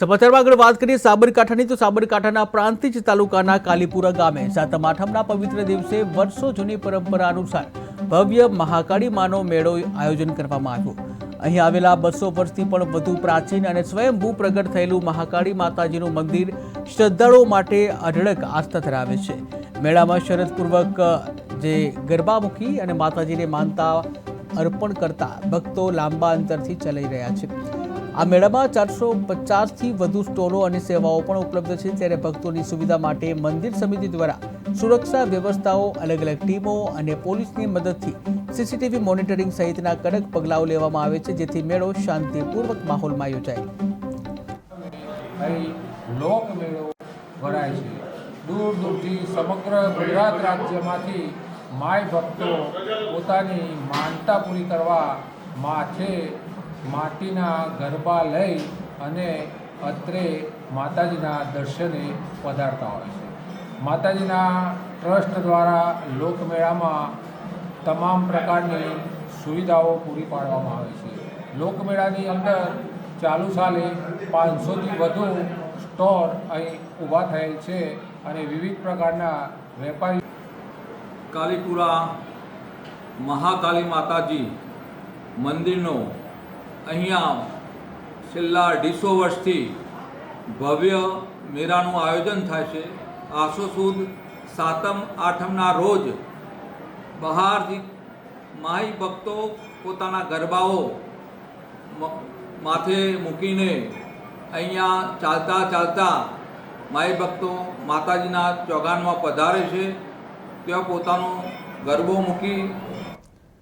સમાચારમાં આગળ વાત કરીએ સાબરકાંઠાની, તો સાબરકાંઠાના પ્રાંતિજ તાલુકાના કાલીપુરા ગામે સાતમ આઠમના પવિત્ર દિવસે વર્ષો જૂની પરંપરા અનુસાર ભવ્ય મહાકાળી માનો મેળો આયોજન કરવામાં આવ્યું. અહીં આવેલા બસો વર્ષથી પણ વધુ પ્રાચીન અને સ્વયંભૂ પ્રગટ થયેલું મહાકાળી માતાજીનું મંદિર શ્રદ્ધાળુઓ માટે અઢળક આસ્થા ધરાવે છે. મેળામાં શરદપૂર્વક, જે ગરબા મૂકી અને માતાજીને માનતા અર્પણ કરતા ભક્તો લાંબા અંતરથી ચલાઈ રહ્યા છે. આ મેળામાં ચારસો પચાસથી વધુ સ્ટોલો અને સેવાઓ પણ ઉપલબ્ધ છે ત્યારે ભક્તોની સુવિધા માટે મંદિર સમિતિ દ્વારા સુરક્ષા વ્યવસ્થાઓ અલગ અલગ ટીમો અને પોલીસની મદદથી સીસીટીવી મોનિટરિંગ સહિતના કડક પગલાઓ લેવામાં આવે છે, જેથી મેળો શાંતિપૂર્વક માહોલમાં યોજાય. છે. દૂર દૂરથી સમગ્ર ગુજરાત રાજ્યમાંથી માય ભક્તો પોતાની માનતા પૂરી કરવા માથે માટીના ગરબા લઈ અને અત્રે માતાજીના દર્શને પધારતા હોય છે. માતાજીના ટ્રસ્ટ દ્વારા લોકમેળામાં તમામ પ્રકારની સુવિધાઓ પૂરી પાડવામાં આવે છે. લોકમેળાની અંદર ચાલુ સાલે પાંચસોથી વધુ સ્ટોર અહીં ઊભા થયેલ છે અને વિવિધ પ્રકારના વેપારી કાલીપુરા મહાકાલી માતાજી મંદિરનો અહીંયા છેલ્લા અઢીસો વર્ષથી ભવ્ય મેળાનું આયોજન થાય છે. આસો સુદ સાતમ આઠમના રોજ બહારથી માહી ભક્તો પોતાના ગરબાઓ માથે મૂકીને અહીંયા ચાલતા ચાલતા માઈ ભક્તો માતાજીના ચોગાનમાં પધારે છે. ત્યાં પોતાનો ગરબો મૂકી